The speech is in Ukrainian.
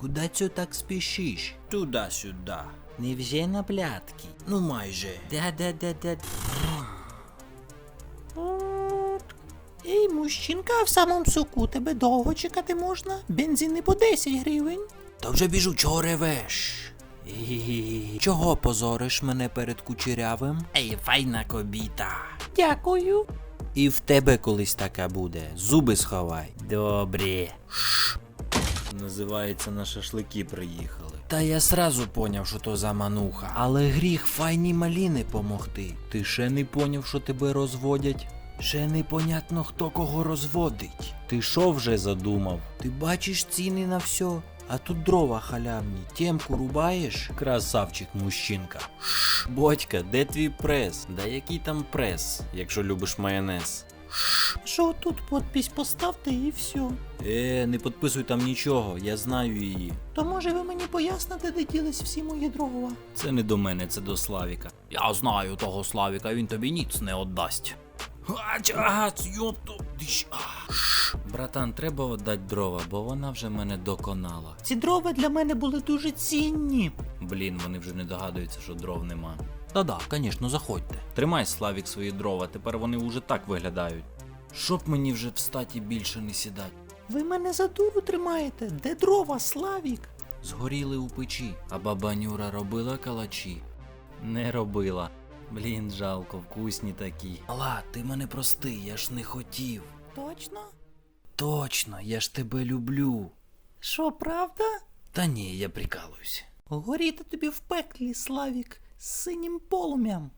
куди цю так спішиш? Туди-сюди. Невже на блядки? Ну майже. Да-да-да-да. Ей, мужчинка, а в самому соку тебе довго чекати можна? Бензин не по 10 гривень. Та вже біжу, чого ревеш? Чого позориш мене перед кучерявим? Ей, файна кобіта. Дякую. І в тебе колись така буде. Зуби сховай. Добре. Називається на шашлики приїхали. Та я сразу поняв, що то за мануха. Але гріх файні маліни помогти. Ти ще не поняв, що тебе розводять? Ще непонятно, хто кого розводить. Ти що вже задумав? Ти бачиш ціни на все? А тут дрова халявні. Темку рубаєш? Красавчик, мужчинка. Шш, Бодька, де твій прес? Да який там прес, якщо любиш майонез? Що тут подпись поставте і все. Е, не підписуй там нічого, я знаю її. То може ви мені поясните, де ділись всі мої дрова? Це не до мене, це до Славіка. Я знаю того Славіка, він тобі ніц не віддасть. Братан, треба віддати дрова, бо вона вже мене доконала. Ці дрова для мене були дуже цінні. Блін, вони вже не догадуються, що дров нема. Та-да, звісно, заходьте. Тримай, Славік, свої дрова, тепер вони вже так виглядають. Щоб мені вже встати і більше не сідати. Ви мене за дуру тримаєте. Де дрова, Славік? Згоріли у печі, а баба Нюра робила калачі. Не робила. Блін, жалко, вкусні такі. Мала, ти мене прости, я ж не хотів. Точно? Точно, я ж тебе люблю. Що, правда? Та ні, я прикалуюсь. Горіти тобі в пеклі, Славік, синім полум'ям.